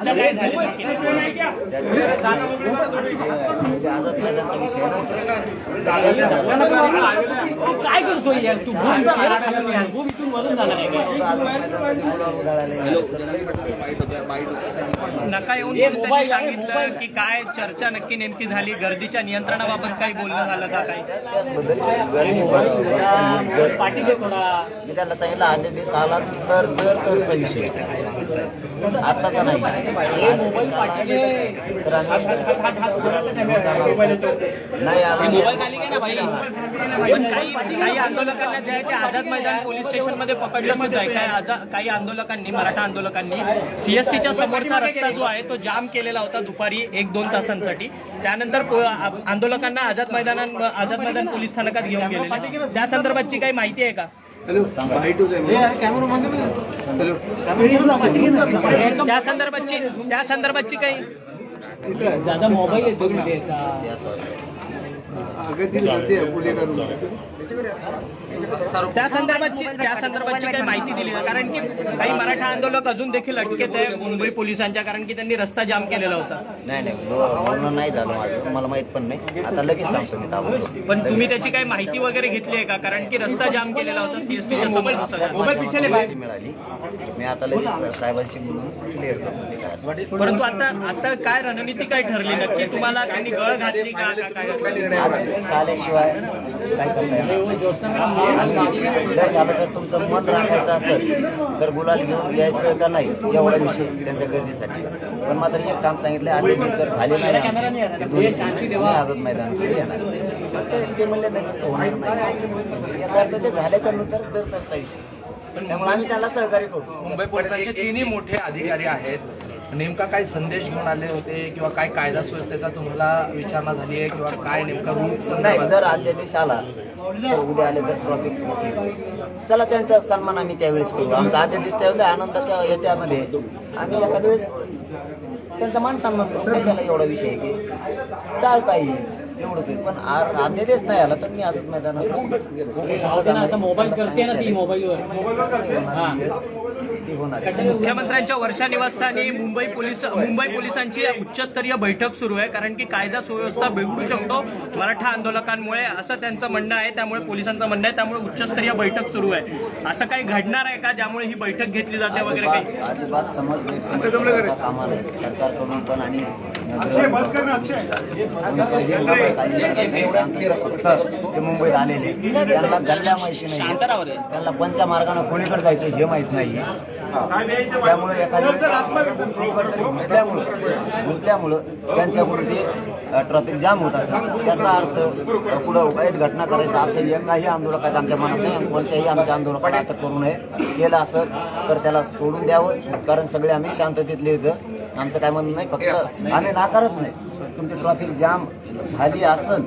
काय झालं करतोय यार तू इथून वरून जाणार आहे काय नका येऊन त्यांनी सांगितलं की काय चर्चा नक्की नेमकी झाली गर्दीच्या नियंत्रणाबाबत काही बोलणं झालं का काय पाठीचे थोडा मी त्यांना सांगितलं आधी दिवस आला तर जर तरचा विषय आताचा नाही काही काही आंदोलकांना जे आहे ते आझाद मैदान पोलीस स्टेशनमध्ये पकडलंच आहे काय आझा- काही आंदोलकांनी मराठा आंदोलकांनी सीएसटीच्या समोरचा रस्ता जो आहे तो जाम केलेला होता दुपारी एक दोन तासांसाठी त्यानंतर आंदोलकांना आझाद मैदानात आझाद मैदान पोलीस स्थानकात घेऊन गेलेले त्या संदर्भातची काही माहिती आहे का त्या संदर्भातची त्या संदर्भातची काही दादा मोबाईल येतो त्या संदर्भातची त्या संदर्भातची काही माहिती दिली का कारण की काही मराठा आंदोलक अजून देखील अटकेत आहे मुंबई पोलिसांच्या कारण की त्यांनी रस्ता जाम केलेला होता. नाही नाही बोलणं नाही झालं माझं. मला माहीत पण नाही. आता लगेच सांगतो मी ताबडतोब. पण तुम्ही त्याची काही माहिती वगैरे घेतली आहे का? कारण की रस्ता जाम केलेला होता सीएसटीच्या समोर माहिती मिळाली. मी आता लगेच साहेबांशी बोलून क्लिअर करतो ते काय असेल. परंतु आता आता काय रणनीती काय ठरली? नक्की तुम्हाला त्यांनी गळ घातली का का काय? आता दिवस आल्याशिवाय काय करता येणार? आणि जर झालं तर तुमचं मन राखायचं असेल तर गुलाल घेऊन यायचं का नाही? एवढा विषय त्यांच्या गर्दीसाठी. पण मात्र एक काम सांगितलं आधी जर झाले नाही ते दोन्ही तुम्ही आझाद मैदानाकडे येणार. ते म्हणले नाही तसं होणार नाही. याचा अर्थ ते झाल्याच्यानंतर जर तरचा विषय. त्यामुळे आम्ही त्याला सहकार्य करू. मुंबई पोलिसांचे तिन्ही मोठे अधिकारी आहेत. नेमका काय संदेश घेऊन आले होते किंवा काय कायदा सुव्यवस्थेचा तुम्हाला विचारणा झाली आहे किंवा काय नेमका नाही संदर्भात? जर अध्यादेश आला तर उद्या आले तर ट्रॉफिक चला त्यांचा सन्मान आम्ही त्यावेळेस करू. आमचा अध्यादेश त्या आनंदाच्या याच्यामध्ये. आम्ही एखाद्या वेळेस त्यांचा मान सन्मान करू. त्याला एवढा विषय आहे की टाळता येईल. एवढंच होईल पण आ- अध्यादेश नाही आला तर मी आजच मैदानात आता मोबाईल करते ना ती मोबाईलवर. आहे. मुख्यमंत्र्यांच्या वर्षा निवासस्थानी मुंबई पोलीस मुंबई पोलिसांची उच्चस्तरीय बैठक सुरू आहे कारण की कायदा सुव्यवस्था बिघडू शकतो मराठा आंदोलकांमुळे असं त्यांचं म्हणणं आहे त्यामुळे पोलिसांचं म्हणणं आहे त्यामुळे उच्चस्तरीय बैठक सुरू आहे असं काही घडणार आहे का ज्यामुळे ही बैठक घेतली जाते वगैरे काही अजिबात समज सरकारकडून पण आणि ते मुंबईत आलेले. त्यांना गल्ल्या माहिती नाही त्यांना पंच्या मार्गाने कोणीकडे जायचं हे माहीत नाही त्यामुळे एखाद्या घुसल्यामुळं घुसल्यामुळं त्यांच्याकडून ते ट्रॅफिक जाम होत असेल त्याचा अर्थ पुढं वाईट घटना करायचा असं एकाही आंदोलकात आमच्या मनात नाही कोणत्याही आमच्या आंदोलकाला अटक करू नये. केलं असं तर त्याला सोडून द्यावं. कारण सगळे आम्ही शांततेतले इथं. आमचं काय म्हणणं नाही फक्त आम्ही नाकारत नाही. तुमची ट्रॅफिक जाम झाली असेल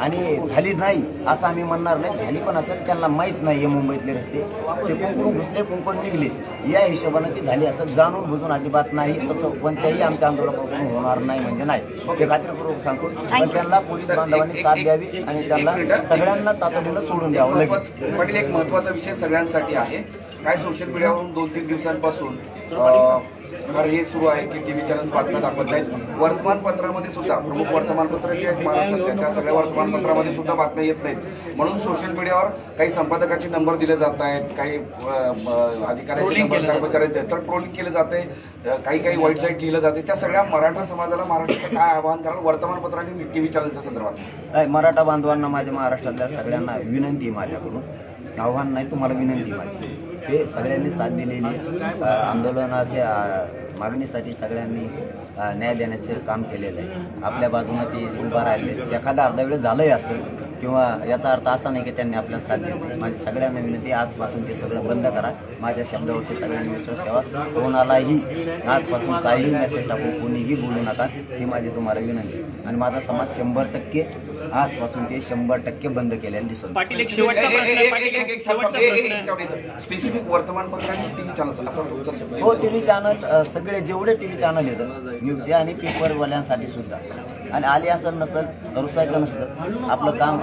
आणि झाली नाही असं आम्ही म्हणणार नाही. झाली पण असेल त्यांना माहीत नाही हे मुंबईतले रस्ते. ते कुंकून घुसले कुंकून निघले. या हिशोबाने ती झाली असं जाणून बुजून अजिबात नाही. तसं कोणत्याही आमच्या आंदोलनाकडून होणार नाही म्हणजे नाही. हे खात्रीपूर्वक सांगतो. पण त्यांना पोलीस बांधवांनी साथ द्यावी आणि त्यांना सगळ्यांना तातडीनं सोडून द्यावं लगेच. पाटील एक महत्त्वाचा विषय सगळ्यांसाठी आहे. काय सोशल मीडियावरून दोन तीन दिवसांपासून फार हे सुरू आहे की टीव्ही चॅनल्स बातम्या दाखवत नाहीत वर्तमानपत्रामध्ये सुद्धा प्रमुख वर्तमानपत्र जे आहेत महाराष्ट्रातल्या त्या सगळ्या वर्तमानपत्रामध्ये सुद्धा बातम्या येत नाहीत. म्हणून सोशल मीडियावर काही संपादकाचे नंबर दिले जात आहेत काही अधिकाऱ्यांचे नंबर कर्मचाऱ्यांचे तर ट्रोलिंग केलं जाते काही काही वाईट साईट लिहिलं जाते. त्या सगळ्या मराठा समाजाला महाराष्ट्राचं काय आवाहन कराल वर्तमानपत्रांनी टीव्ही चॅनलच्या संदर्भात. नाही मराठा बांधवांना माझ्या महाराष्ट्रातल्या सगळ्यांना विनंती आहे माझ्याकडून. आव्हान नाही तुम्हाला विनंती आहे माझी हे सगळ्यांनी साथ दिलेली आंदोलनाच्या मागणीसाठी सगळ्यांनी न्याय देण्याचे काम केलेलं आहे. आपल्या बाजूने ते उभा राहिले एखादा अर्धा वेळ झालंही असं. किंवा याचा अर्थ असा नाही की त्यांनी आपल्याला साथ दिली माझी सगळ्यांना विनंती आजपासून ते सगळं बंद करा माझ्या शब्दावरती सगळ्यांनी विश्वास ठेवा कोणालाही आजपासून काहीही मेसेज टाकू कोणीही बोलू नका ही माझी तुम्हाला विनंती. आणि माझा समाज शंभर टक्के आजपासून ते शंभर टक्के बंद केलेलं दिसत स्पेसिफिक वर्तमानपत्रांनी टीव्ही चॅनल्स असा तुमचा शब्द हो टीव्ही चॅनल सगळे जेवढे टीव्ही चॅनल येतं न्यूजचे आणि पेपरवाल्यांसाठी सुद्धा आणि आली असेल नसेल रुसायचं नसतं आपलं काम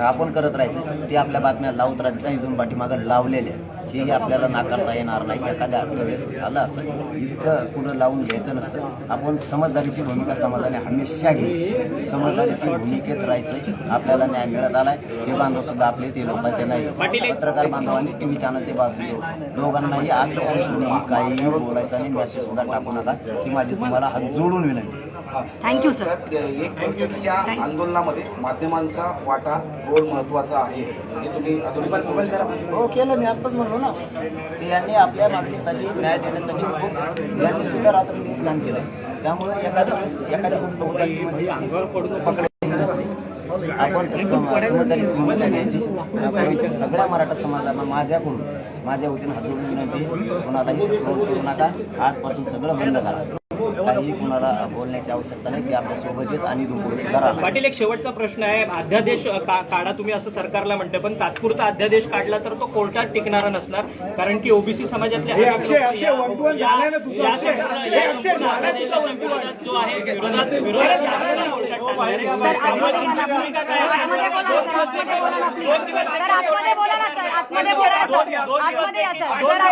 आपण करत राहायचं ते आपल्या बातम्या लावत राहायचं आणि इथून पाठीमागं लावलेल्या हेही आपल्याला नाकारता येणार नाही एखाद्या अर्थव्यवस्थेत आलं असं. इतकं कुठं लावून घ्यायचं नसतं. आपण समजदारीची भूमिका समाजाने हमेशा घ्यायची. समजदारीची भूमिकेत राहायचं. आपल्याला न्याय मिळत आलाय. हे बांधव सुद्धा आपले ते लोकांचे नाही. पत्रकार बांधवांनी टीव्ही चॅनलचे बाजू दोघांनाही आजपासून कोणीही काहीही बोलायचं आणि मेसेज सुद्धा टाकू नका. ही माझी तुम्हाला हात जोडून विनंती थँक्यू सर एक गोष्ट की या आंदोलनामध्ये माध्यमांचा वाटा रोल महत्त्वाचा आहे. हे तुम्ही. हो केलं मी. आताच म्हणलो ना. की यांनी आपल्या मागणीसाठी न्याय देण्यासाठी खूप यांनी सुद्धा रात्र दिवस काम केलं. त्यामुळे एखाद्या वेळेस एखादी गोष्ट होताना नसते. आपण सगळ्या मराठा समाजाला माझ्याकडून माझ्या वतीने हात जोडून विनंती कोणालाही करू नका. आजपासून सगळं बंद करा. काही कोणाला बोलण्याची आवश्यकता नाही ते आपल्यासोबत येत आणि पाटील एक शेवटचा प्रश्न आहे. अध्यादेश काढा तुम्ही असं सरकारला म्हणते पण तात्पुरता अध्यादेश काढला तर तो कोर्टात टिकणारा नसणार कारण की ओबीसी समाजातले या- या- या या जो आहे आतमध्ये या? आतमध्ये बोला ना, सर, आतमध्ये बोला. सर. आतमध्ये ना सर. आतमध्ये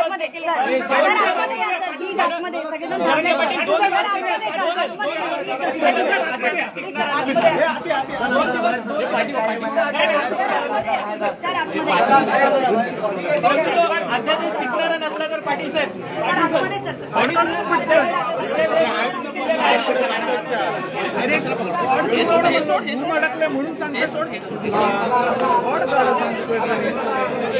या सर. आतमध्ये आतमध्ये प्लीज आतमध्ये सगळेजण थांबले सर सर आतमध्ये सर आतमध्ये या, please, सर. प्लीज, सर आतमध्ये या. सर आतमध्ये या. परंतु तो अध्यादेश टिकणारा नसला तर पाटील साहेब सर आतमध्ये सर सर बसून